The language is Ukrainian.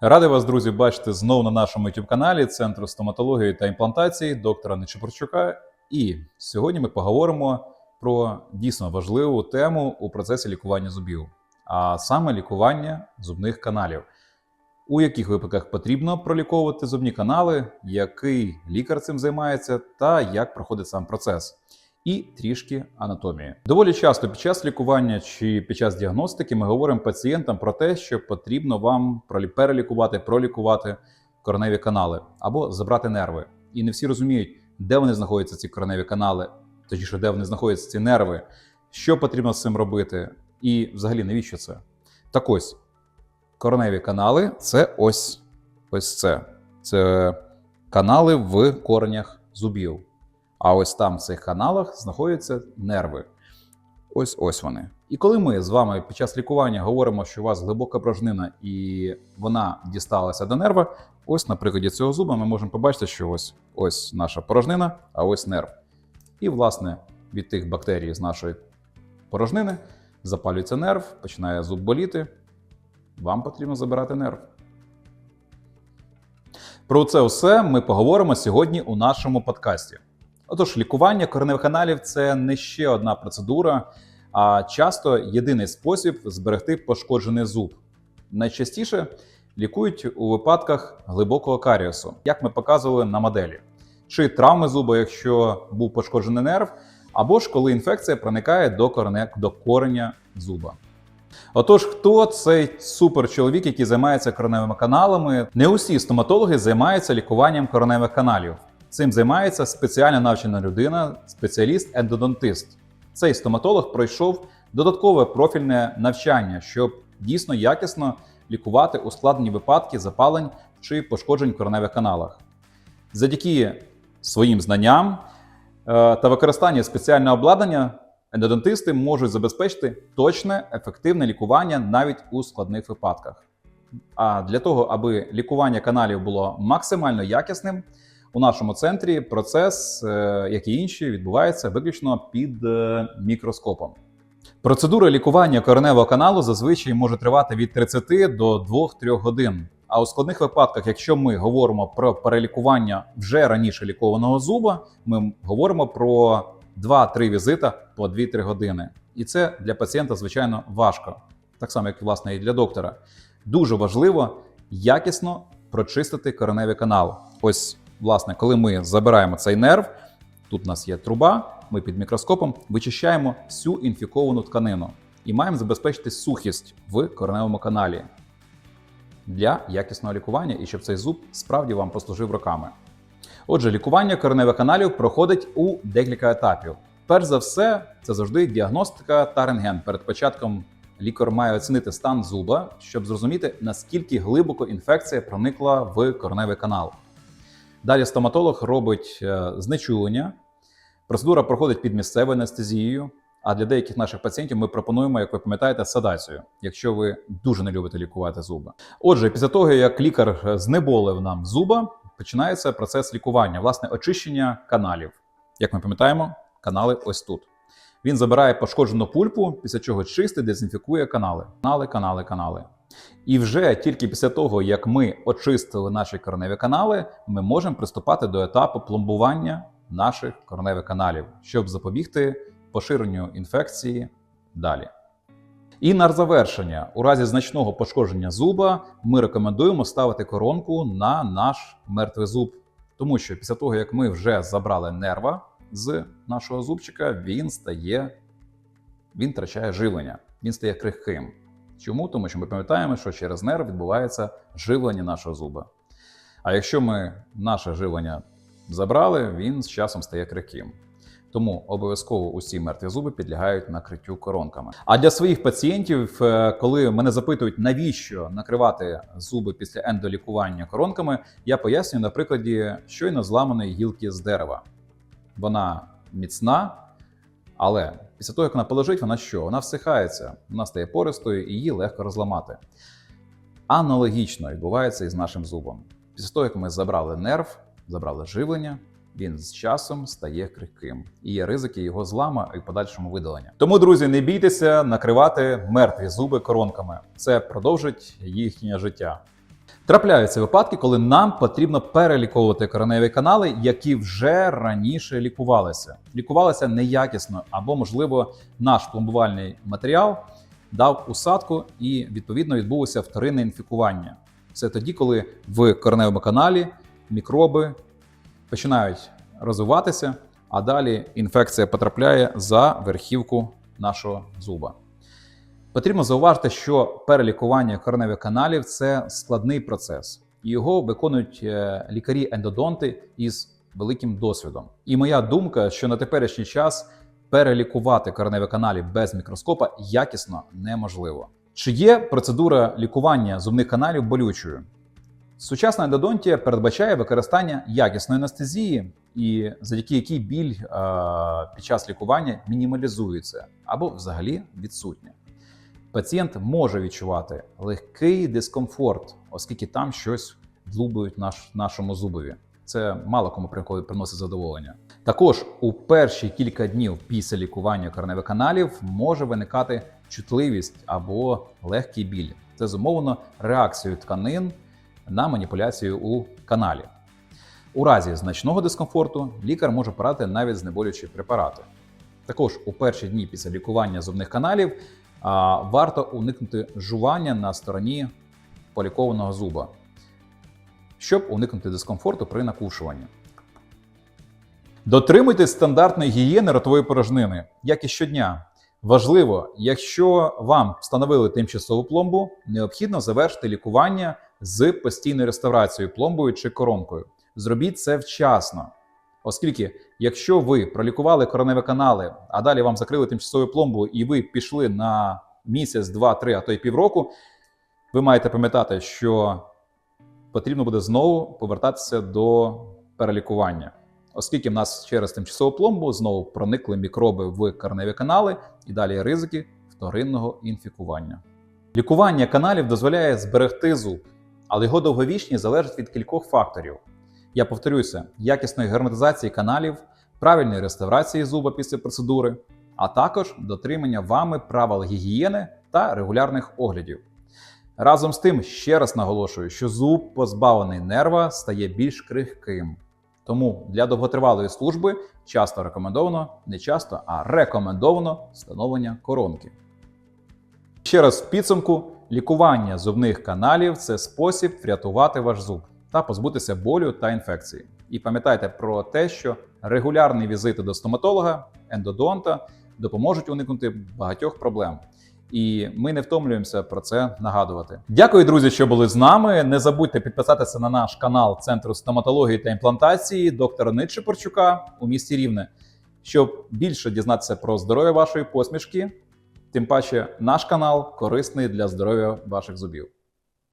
Радий вас, друзі, бачити знову на нашому youtube каналі Центру стоматології та імплантації доктора Нечепорчука. І сьогодні ми поговоримо про дійсно важливу тему у процесі лікування зубів, а саме лікування зубних каналів. У яких випадках потрібно проліковувати зубні канали, який лікар цим займається, та як проходить сам процес, і трішки анатомії. Доволі часто під час лікування чи під час діагностики ми говоримо пацієнтам про те, що потрібно вам перелікувати, пролікувати кореневі канали або забрати нерви. І не всі розуміють, де вони знаходяться, ці кореневі канали, точніше, де вони знаходяться ці нерви, що потрібно з цим робити, і взагалі навіщо це? Так ось кореневі канали це ось ось це. Це канали в коренях зубів. А ось там в цих каналах знаходяться нерви. Ось ось вони. І коли ми з вами під час лікування говоримо, що у вас глибока порожнина і вона дісталася до нерва, ось на прикладі цього зуба ми можемо побачити, що ось ось наша порожнина, а ось нерв. І, власне, від тих бактерій з нашої порожнини запалюється нерв, починає зуб боліти. Вам потрібно забирати нерв. Про це все ми поговоримо сьогодні у нашому подкасті. Отож, лікування кореневих каналів це не ще одна процедура, а часто єдиний спосіб зберегти пошкоджений зуб. Найчастіше лікують у випадках глибокого каріусу, як ми показували на моделі, чи травми зуба, якщо був пошкоджений нерв, або ж коли інфекція проникає до, корене, до кореня зуба. Отож, хто цей суперчоловік, який займається короневими каналами? Не усі стоматологи займаються лікуванням короневих каналів. Цим займається спеціально навчена людина, спеціаліст-ендодонтист. Цей стоматолог пройшов додаткове профільне навчання, щоб дійсно якісно лікувати ускладнені випадки запалень чи пошкоджень в короневих каналах. Завдяки своїм знанням е, та використанню спеціального обладнання ендодонтисти можуть забезпечити точне, ефективне лікування навіть у складних випадках. А для того, аби лікування каналів було максимально якісним, у нашому центрі процес, е, як і інші, відбувається виключно під е, мікроскопом. Процедура лікування кореневого каналу зазвичай може тривати від 30 до 2-3 годин. А у складних випадках, якщо ми говоримо про перелікування вже раніше лікованого зуба, ми говоримо про 2-3 візита по 2-3 години. І це для пацієнта, звичайно, важко, так само, як власне і для доктора. Дуже важливо якісно прочистити кореневий канал. Ось, власне, коли ми забираємо цей нерв, тут у нас є труба, ми під мікроскопом вичищаємо всю інфіковану тканину і маємо забезпечити сухість в кореневому каналі для якісного лікування і щоб цей зуб справді вам послужив роками. Отже, лікування кореневих каналів проходить у декілька етапів. Перш за все, це завжди діагностика та рентген. Перед початком лікар має оцінити стан зуба, щоб зрозуміти, наскільки глибоко інфекція проникла в кореневий канал. Далі стоматолог робить е, знечулення. Процедура проходить під місцевою анестезією. А для деяких наших пацієнтів ми пропонуємо, як ви пам'ятаєте, седацію, якщо ви дуже не любите лікувати зуби. Отже, після того, як лікар знеболив нам зуба, починається процес лікування, власне, очищення каналів. Як ми пам'ятаємо, канали ось тут. Він забирає пошкоджену пульпу, після чого чистить, дезінфікує канали. Канали, канали, канали. І вже тільки після того, як ми очистили наші кореневі канали, ми можемо приступати до етапу пломбування наших кореневих каналів, щоб запобігти поширенню інфекції далі. І на завершення, у разі значного пошкодження зуба, ми рекомендуємо ставити коронку на наш мертвий зуб, тому що після того, як ми вже забрали нерва з нашого зубчика, він стає, він втрачає живлення, він стає крихким. Чому? Тому що ми пам'ятаємо, що через нерв відбувається живлення нашого зуба. А якщо ми наше живлення забрали, він з часом стає крихким. Тому обов'язково усі мертві зуби підлягають накриттю коронками. А для своїх пацієнтів, е, коли мене запитують, навіщо накривати зуби після ендолікування коронками, я пояснюю на прикладі щойно зламаної гілки з дерева. Вона міцна, але після того, як вона полежить, вона що? Вона всихається, вона стає пористою і її легко розламати. Аналогічно відбувається і з нашим зубом. Після того, як ми забрали нерв, забрали живлення, він з часом стає крихким і є ризики його злама і подальшому видалення. Тому, друзі, не бійтеся накривати мертві зуби коронками. Це продовжить їхнє життя. Трапляються випадки, коли нам потрібно переліковувати кореневі канали, які вже раніше лікувалися. Лікувалися неякісно, або, можливо, наш пломбувальний матеріал дав усадку і відповідно відбулося вторинне інфікування. Це тоді, коли в кореневому каналі мікроби починають розвиватися, а далі інфекція потрапляє за верхівку нашого зуба. Потрібно зауважити, що перелікування кореневих каналів це складний процес, його виконують е, лікарі-ендодонти із великим досвідом. І моя думка, що на теперішній час перелікувати кореневі каналі без мікроскопа якісно неможливо. Чи є процедура лікування зубних каналів болючою? Сучасна ендодонтія передбачає використання якісної анестезії, і завдяки якій біль е, під час лікування мінімалізується або взагалі відсутня. Пацієнт може відчувати легкий дискомфорт, оскільки там щось влубують наш, нашому зубові. Це мало кому приносить задоволення. Також у перші кілька днів після лікування кореневих каналів може виникати чутливість або легкий біль. Це зумовлено реакцією тканин на маніпуляцію у каналі. У разі значного дискомфорту лікар може порадити навіть знеболюючі препарати. Також у перші дні після лікування зубних каналів варто уникнути жування на стороні полікованого зуба, щоб уникнути дискомфорту при накушуванні. Дотримуйтесь стандартної гігієни ротової порожнини, як і щодня. Важливо, якщо вам встановили тимчасову пломбу, необхідно завершити лікування з постійною реставрацією пломбою чи коронкою. Зробіть це вчасно. Оскільки, якщо ви пролікували короневі канали, а далі вам закрили тимчасову пломбу, і ви пішли на місяць, два, три, а то й півроку, ви маєте пам'ятати, що потрібно буде знову повертатися до перелікування, оскільки в нас через тимчасову пломбу знову проникли мікроби в кореневі канали і далі ризики вторинного інфікування. Лікування каналів дозволяє зберегти зуб, але його довговічність залежить від кількох факторів. Я повторюся: якісної герметизації каналів, правильної реставрації зуба після процедури, а також дотримання вами правил гігієни та регулярних оглядів. Разом з тим, ще раз наголошую, що зуб, позбавлений нерва, стає більш крихким. Тому для довготривалої служби часто рекомендовано, не часто, а рекомендовано встановлення коронки. Ще раз в підсумку, лікування зубних каналів це спосіб врятувати ваш зуб та позбутися болю та інфекції. І пам'ятайте про те, що регулярні візити до стоматолога, ендодонта допоможуть уникнути багатьох проблем. І ми не втомлюємося про це нагадувати. Дякую, друзі, що були з нами. Не забудьте підписатися на наш канал Центру стоматології та імплантації доктора Нитши у місті Рівне, щоб більше дізнатися про здоров'я вашої посмішки. Тим паче, наш канал корисний для здоров'я ваших зубів.